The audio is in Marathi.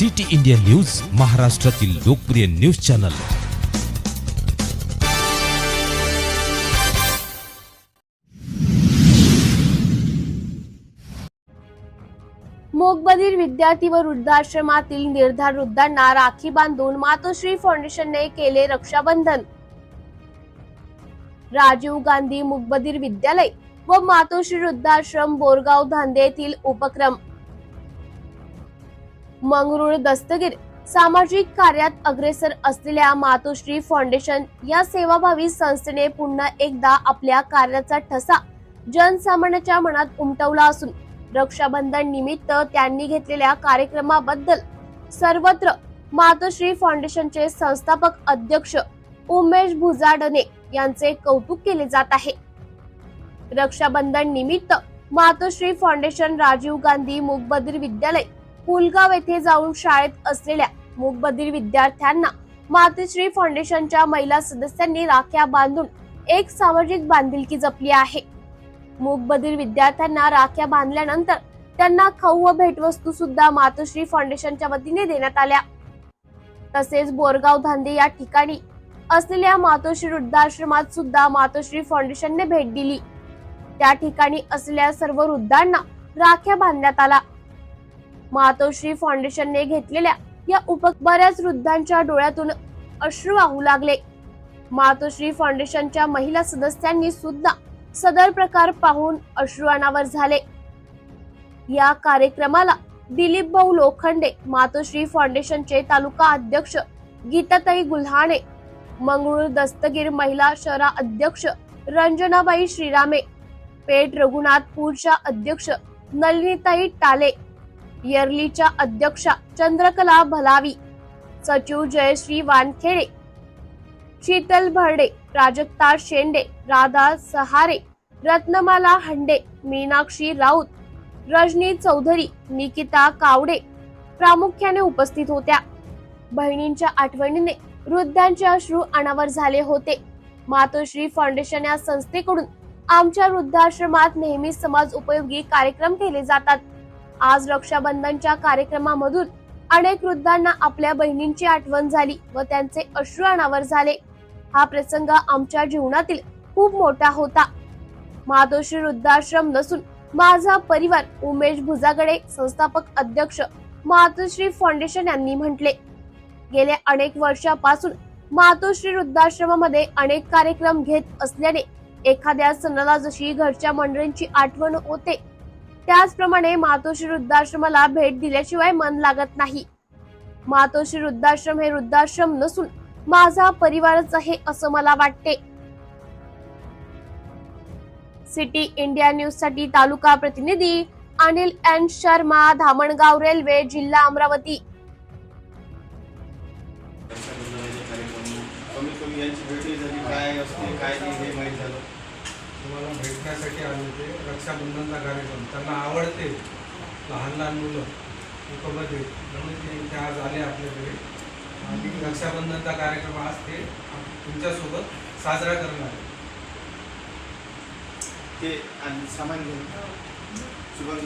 सिटी इंडिया न्यूज महाराष्ट्रातील लोकप्रिय न्यूज चॅनल. मोगबधीर विद्यार्थी व वृद्धाश्रमातील निर्धार वृद्धांना राखी बांधून मातोश्री फाउंडेशनने केले रक्षाबंधन. राजीव गांधी मुगबधीर विद्यालय व मातोश्री वृद्धाश्रम बोरगाव धांदे येथील उपक्रम. मंगरुळ दस्तगीर. सामाजिक कार्यात अग्रेसर असलेल्या मातोश्री फाउंडेशन या सेवाभावी संस्थेने पुन्हा एकदा आपल्या कार्याचा ठसा जनसामान्याच्या मनात उमटवला असून रक्षाबंधन निमित्त त्यांनी घेतलेल्या कार्यक्रमाबद्दल सर्वत्र मातोश्री फाउंडेशनचे संस्थापक अध्यक्ष उमेश भुजाडने यांचे कौतुक केले जात आहे. रक्षाबंधन निमित्त मातोश्री फाउंडेशन राजीव गांधी मुकबधीर विद्यालय पुलगाव येथे जाऊन शाळेत असलेल्या मूकबधीर विद्यार्थ्यांना मातोश्री फाउंडेशनच्या महिला सदस्यांनी राख्या बांधून एक सामाजिक बांधिलकी जपली आहे. मूकबधीर विद्यार्थ्यांना राख्या बांधल्यानंतर त्यांना खाऊ व भेटवस्तू सुद्धा मातोश्री फाउंडेशनच्या वतीने देण्यात आल्या. तसेच बोरगाव धांदे या ठिकाणी असलेल्या मातोश्री वृद्धाश्रमात सुद्धा मातोश्री फाउंडेशनने भेट दिली. त्या ठिकाणी असलेल्या सर्व वृद्धांना राख्या बांधण्यात आला. मातोश्री फाउंडेशनने घेतलेल्या या उप बऱ्याच वृद्धांच्या डोळ्यातून अश्रू वाहू लागले. मातोश्री फाउंडेशनच्या महिला सदस्यांनी सुद्धा सदर प्रकार पाहून अश्रू अनावर झाले. या कार्यक्रमाला दिलीप भाऊ लोखंडे मातोश्री फाउंडेशनचे तालुका अध्यक्ष गीताताई गुल्हाणे मंगळूर दस्तगीर महिला शहरा अध्यक्ष रंजनाबाई श्रीरामे पेठ रघुनाथपूरच्या अध्यक्ष नलिनीताई टाले येरलीच्या अध्यक्षा चंद्रकला भलावी सचिव जयश्री वानखेडे शीतल भरडे प्राजक्ता शेंडे राधा सहारे रत्नमाला हंडे मीनाक्षी राऊत रजनी चौधरी निकिता कावडे प्रामुख्याने उपस्थित होत्या. बहिणींच्या आठवणीने वृद्धांचे अश्रू अनावर झाले होते. मातोश्री फाउंडेशन या संस्थेकडून आमच्या वृद्धाश्रमात नेहमी समाज उपयोगी कार्यक्रम केले जातात. आज रक्षाबंधनच्या कार्यक्रमामधून अनेक वृद्धांना आपल्या बहिणींची आठवण झाली व त्यांचे अश्रू अनावर झाले. हा प्रसंग आमच्या जीवनातील खूप मोठा होता. मातोश्री वृद्धाश्रम नसून माझा परिवार उमेश भुजागडे संस्थापक अध्यक्ष मातोश्री फाउंडेशन यांनी म्हटले. गेल्या अनेक वर्षापासून मातोश्री वृद्धाश्रमामध्ये अनेक कार्यक्रम घेत असल्याने एखाद्या सणाला जशी घरच्या मंडळींची आठवण होते त्याचप्रमाणे मातोश्री वृद्धाश्रमाला भेट दिल्याशिवाय मन लागत नाही. मातोश्री वृद्धाश्रम हे वृद्धाश्रम नसून माझा परिवारच आहे असं मला वाटते. सिटी इंडिया न्यूजसाठी तालुका प्रतिनिधी अनिल एन शर्मा धामणगाव रेल्वे जिल्हा अमरावती. कमी कमी यांची भेटी झाली काय असते काय नाही हे माहीत झालं. तुम्हाला भेटण्यासाठी आले होते. रक्षाबंधनचा कार्यक्रम त्यांना आवडते लहान लहान मुलं मुकमध्ये म्हणून ते इथे आज आले आपल्याकडे. आणि रक्षाबंधनचा कार्यक्रम आज ते तुमच्यासोबत साजरा करणार ते आणि सामान्य घेऊन शुभम